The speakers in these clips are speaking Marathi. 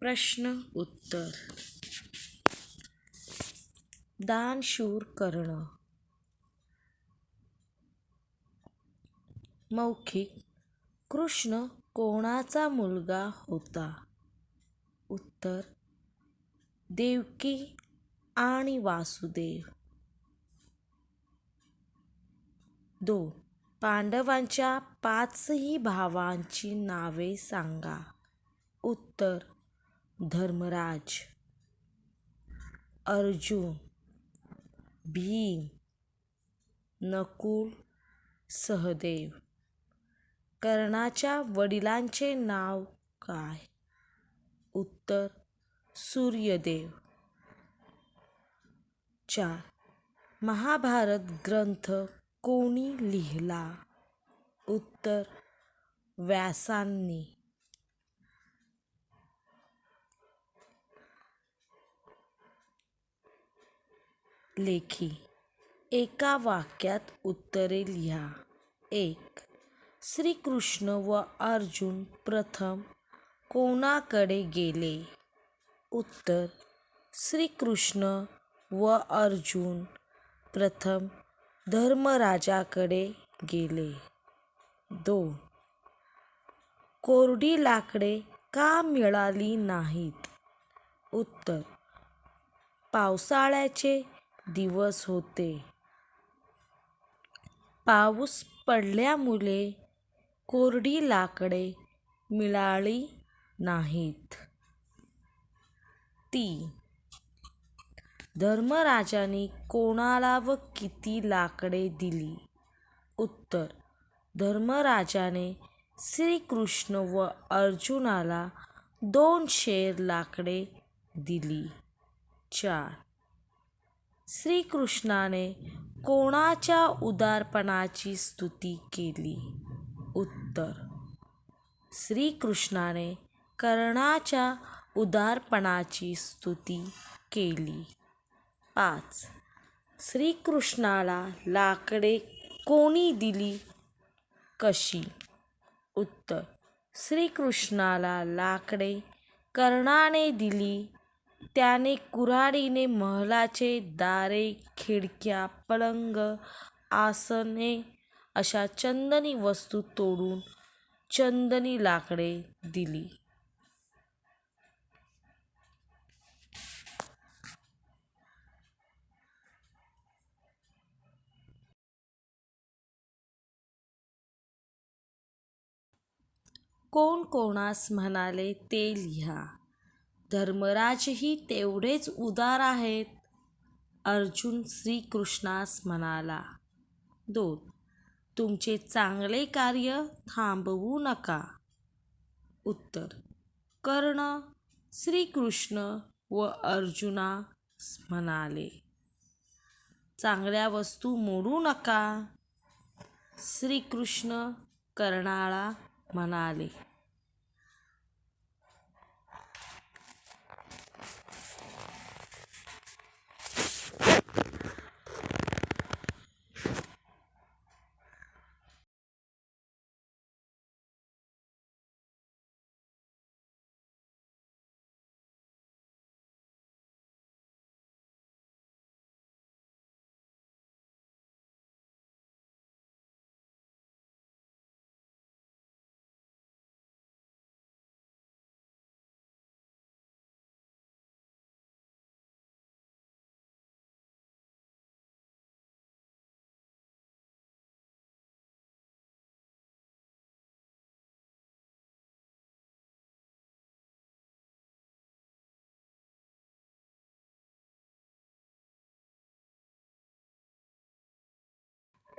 प्रश्न उत्तर. दानशूर करणं. मौखिक. कृष्ण कोणाचा मुलगा होता? उत्तर. देवकी आणि वासुदेव. दोन. पांडवांच्या पाचही भावांची नावे सांगा. उत्तर. धर्मराज अर्जुन भीम नकुल सहदेव. कर्णाच्या वडिलांचे नाव काय? उत्तर सूर्यदेव. चार. महाभारत ग्रंथ कोणी लिहिला? उत्तर व्यासांनी. लेखी. एका वाक्यात उत्तरे लिहा. एक श्रीकृष्ण व अर्जुन प्रथम कोणाकडे गेले? उत्तर श्रीकृष्ण व अर्जुन प्रथम धर्मराजाकडे गेले. दोन कोरडी लाकडे का मिळाली नाहीत? उत्तर पावसाळ्याचे दिवस होते. पाऊस पडल्यामुळे कोरडी लाकडे मिळाली नाहीत. ती. धर्मराजाने कोणाला व किती लाकडे दिली? उत्तर. धर्मराजाने श्रीकृष्ण व अर्जुनाला दोन शेर लाकडे दिली. चार. श्रीकृष्णाने कोणाच्या उदारपणाची स्तुती केली? उत्तर श्रीकृष्णाने कर्णाच्या उदारपणाची स्तुती केली. पाच श्रीकृष्णाला लाकडे कोणी दिली? कशी? उत्तर श्रीकृष्णाला लाकडे कर्णाने दिली. त्याने कुऱ्हाडीने महलाचे दारे खिडक्या पलंग आसने अशा चंदनी वस्तू तोडून चंदनी लाकडे दिली. कोण कोणास म्हणाले ते लिहा. धर्मराजही तेवढेच उदार आहेत. अर्जुन श्रीकृष्णास म्हणाला दोन तुमचे चांगले कार्य थांबवू नका. उत्तर कर्ण श्रीकृष्ण व अर्जुनास म्हणाले चांगल्या वस्तू मोडू नका. श्रीकृष्ण कर्णाळा म्हणाले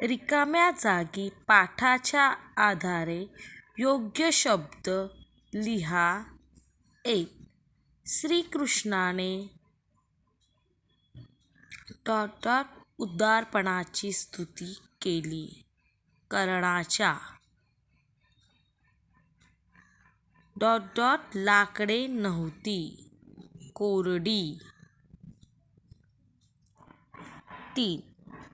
रिकाम्या जागी पाठाच्या आधारे योग्य शब्द लिहा. एक श्रीकृष्णाने डॉट डॉट उदारपणाची स्तुती केली. कर्णाच्या डॉट डॉट लाकडे नव्हती. कोरडी. तीन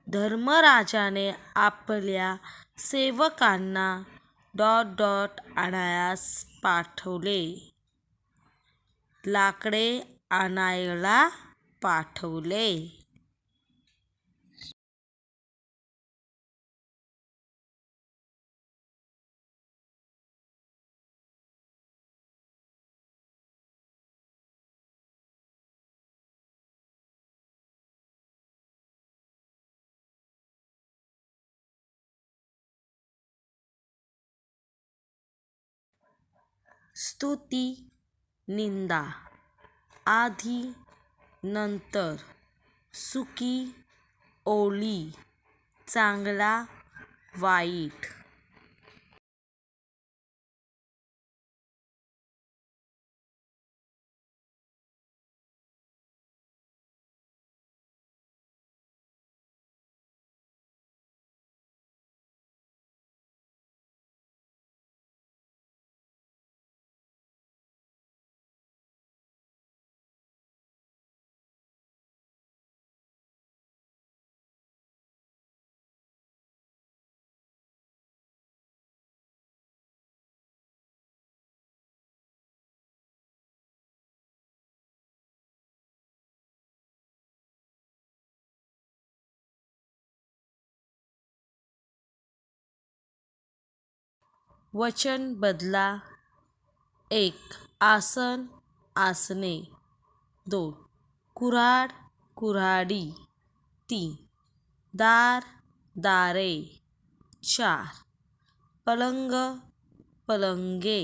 धर्मराजाने आपल्या सेवकांना डॉट डॉट आणायास पाठवले. लाकडे आणायला पाठवले. स्तुती निंदा आधी नंतर सुखी ओली चांगला वाईट. वचन बदला एक आसन आसने दो कुराड कुराडी तीन दार दारे चार पलंग पलंगे।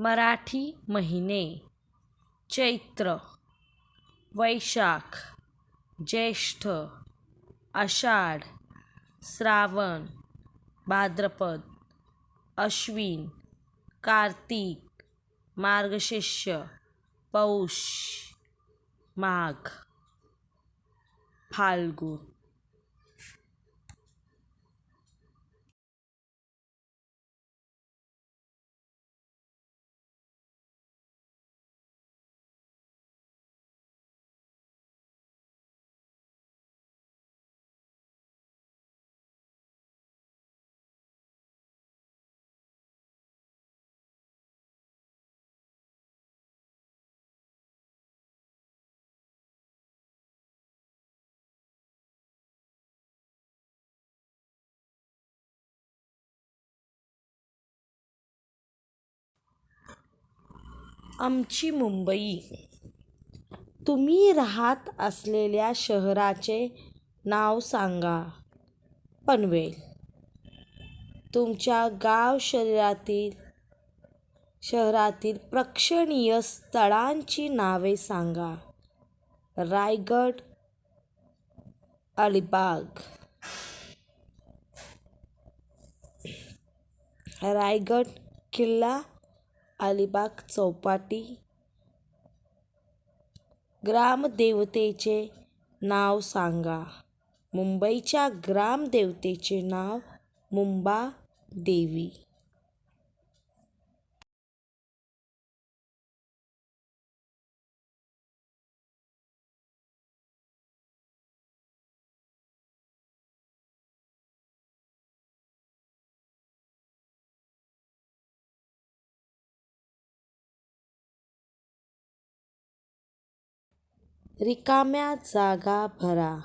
मराठी महीने चैत्र वैशाख ज्येष्ठ आषाढ श्रावण भाद्रपद अश्विन कार्तिक मार्गशीर्ष पौष माघ फाल्गुन। आमची मुंबई. तुम्ही राहत असलेल्या शहराचे नाव सांगा. पनवेल. तुमच्या गाव शरीरातील शहरातील प्रेक्षणीय स्थळांची नावे सांगा. रायगड अलिबाग. रायगड किल्ला अलिबाग चौपाटी. ग्रामदेवतेचे नाव सांगा. मुंबईच्या ग्रामदेवतेचे नाव मुंबा रिकाम्या जागा भरा.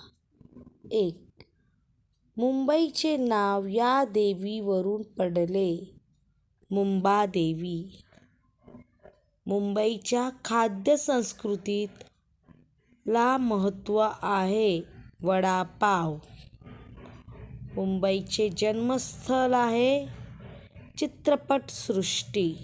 एक. मुंबईचे नाव या देवीवरून पडले. मुंबादेवी. मुंबईच्या खाद्यसंस्कृतीत ला महत्त्व आहे वडापाव. मुंबईचे जन्मस्थळ आहे चित्रपटसृष्टी.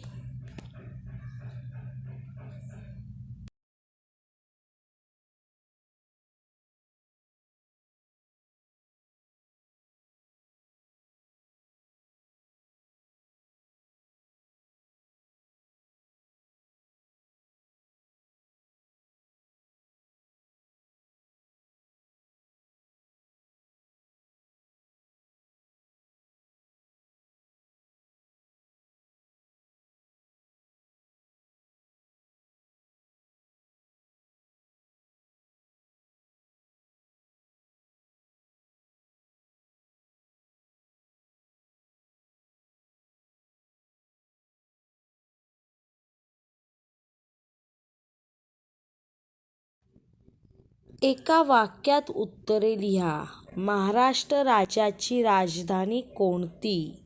एका वाक्यात उत्तरे लिहा. महाराष्ट्र राज्याची राजधानी कोणती?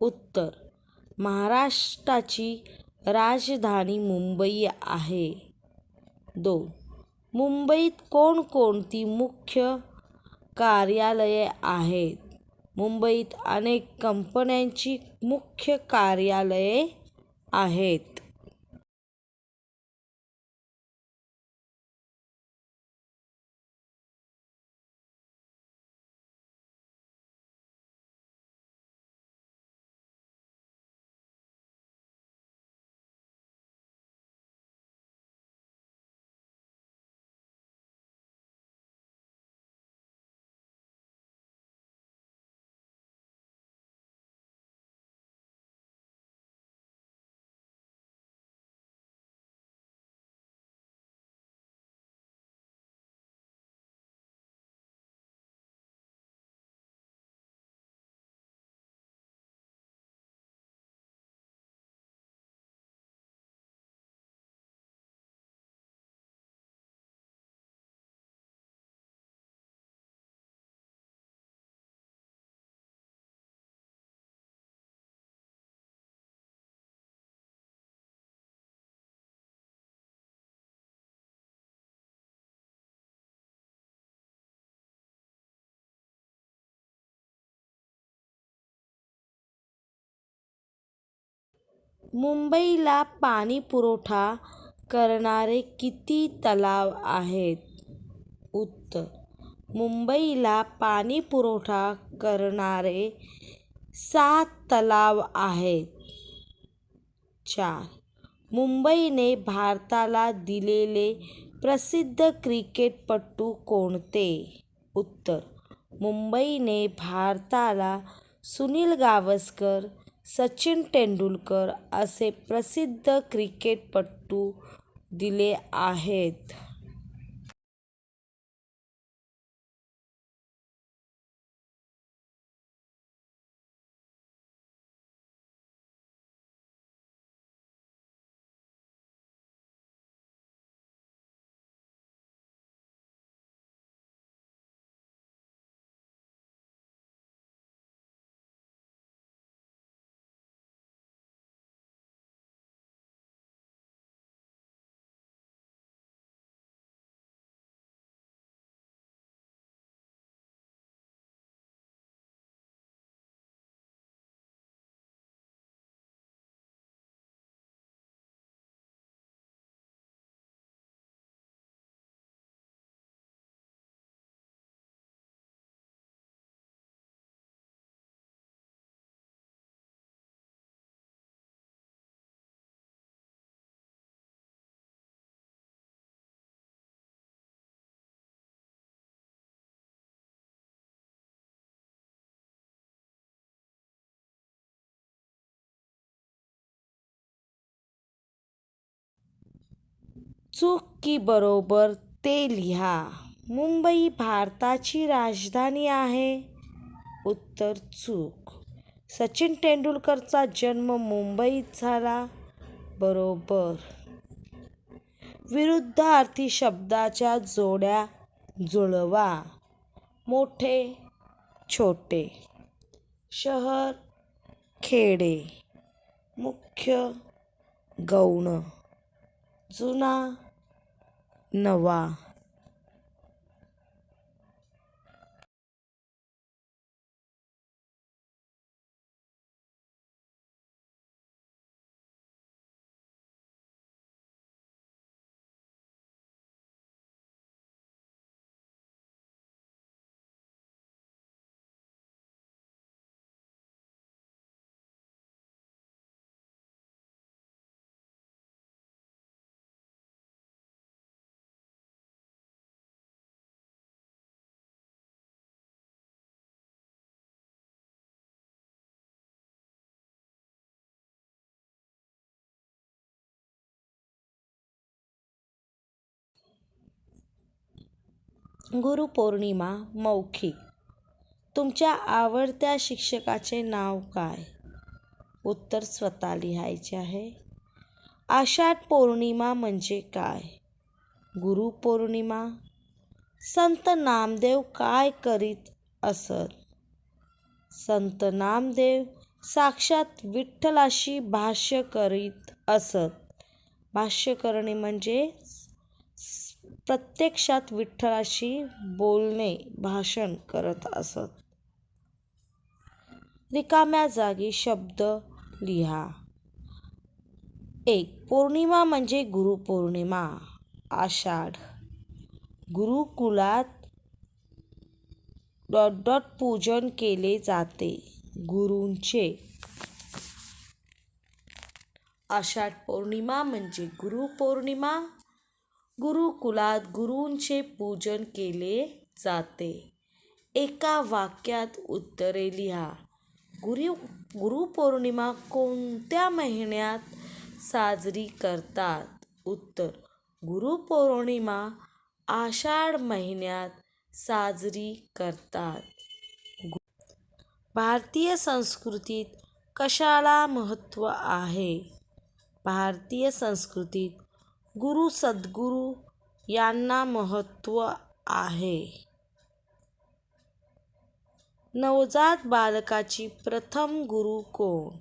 उत्तर महाराष्ट्राची राजधानी मुंबई आहे. दोन मुंबईत कोणकोणती मुख्य कार्यालये आहेत? मुंबईत अनेक कंपन्यांची मुख्य कार्यालये आहेत. मुंबईला पाणी पुरवठा करणारे किती तलाव आहेत? उत्तर मुंबईला पाणी पुरवठा करणारे सात तलाव आहेत. चार मुंबईने भारताला दिलेले प्रसिद्ध क्रिकेटपटू कोणते? उत्तर मुंबईने भारताला सुनील गावस्कर सचिन तेंडुलकर असे प्रसिद्ध क्रिकेटपटू दिले आहेत. चूक की बरोबर ते लिहा. मुंबई भारताची राजधानी आहे. उत्तर चूक. सचिन तेंडुलकरचा जन्म मुंबईत झाला. बरोबर. विरुद्धार्थी शब्दाच्या जोड्या जुळवा. मोठे छोटे. शहर खेडे. मुख्य गौण. जुना नवा. गुरुपौर्णिमा मौखिक तुमच्या आवडत्या शिक्षकाचे नाव काय? उत्तर स्वतः लिहायचे आहे. आषाढ पौर्णिमा म्हणजे काय? गुरुपौर्णिमा? संत नामदेव काय करीत असत? संत नामदेव साक्षात विठ्ठलाशी भाष्य करीत असत. भाष्य करणे म्हणजे प्रत्यक्षात विठ्ठलाशी बोलणे भाषण करत असत. रिकाम्या जागी शब्द लिहा. एक पौर्णिमा म्हणजे गुरुपौर्णिमा. आषाढ. गुरुकुलात डॉट डॉट पूजन केले जाते. गुरूंचे. आषाढ पौर्णिमा म्हणजे गुरुपौर्णिमा. गुरुकुलात गुरूंचे पूजन केले जाते. एका वाक्यात उत्तरे लिहा. गुरु गुरुपौर्णिमा कोणत्या महिन्यात साजरी करतात? उत्तर गुरुपौर्णिमा आषाढ महिन्यात साजरी करतात. भारतीय संस्कृतीत कशाला महत्त्व आहे? भारतीय संस्कृतीत गुरु सद्गुरू यांना महत्त्व आहे. नवजात बालकाची प्रथम गुरु कोण?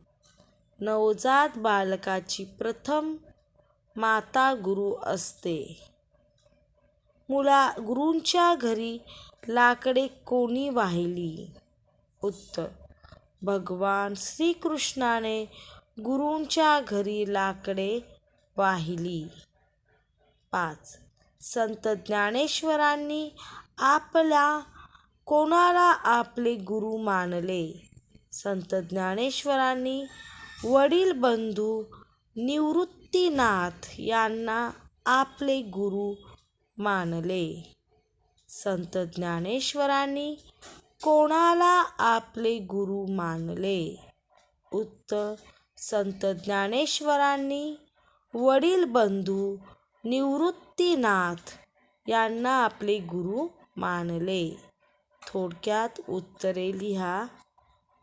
नवजात बालकाची प्रथम माता गुरु असते. मुला गुरूंच्या घरी लाकडे कोणी वाहिली? उत्तर भगवान श्रीकृष्णाने गुरूंच्या घरी लाकडे वाहिली. पाच. संत ज्ञानेश्वरांनी आपल्या कोणाला आपले गुरु मानले? संत ज्ञानेश्वरांनी वडील बंधू निवृत्तीनाथ यांना आपले गुरु मानले. संत ज्ञानेश्वरांनी कोणाला आपले गुरु मानले? उत्तर संत ज्ञानेश्वरांनी वडील बंधू निवृत्तीनाथ यांना आपले गुरु मानले. थोडक्यात उत्तरे लिहा.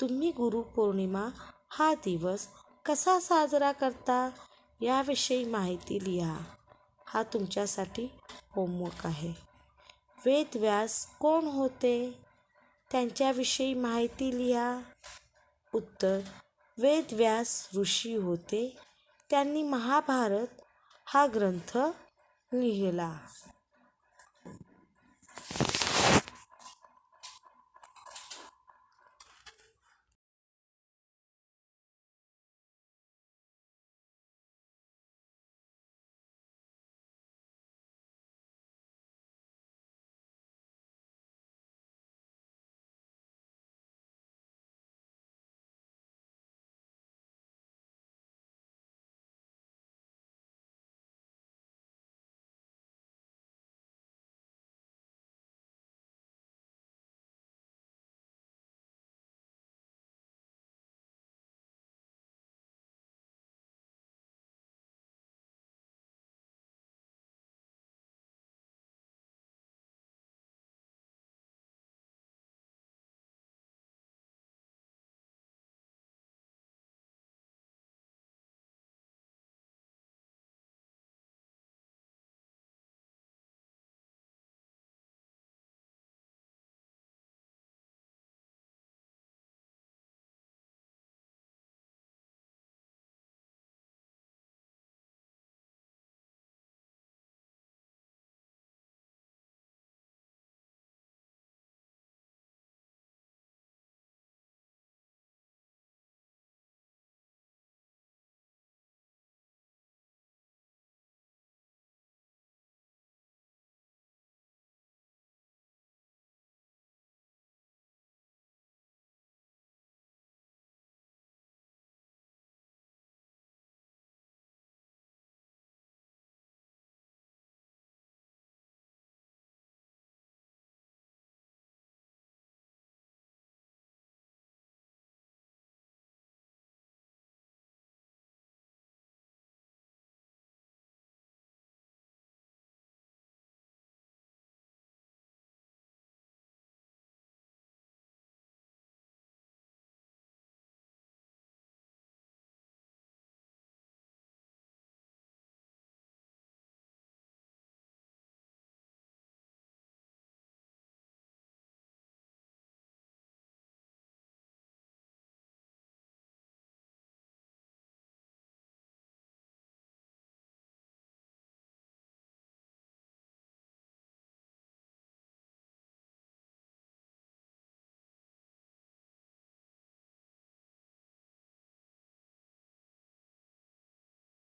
तुम्ही गुरुपौर्णिमा हा दिवस कसा साजरा करता? याविषयी माहिती लिहा. हा तुमच्यासाठी होमवर्क आहे. वेदव्यास कोण होते? त्यांच्याविषयी माहिती लिहा. उत्तर वेदव्यास ऋषी होते. त्यांनी महाभारत हा ग्रंथ लिहिला.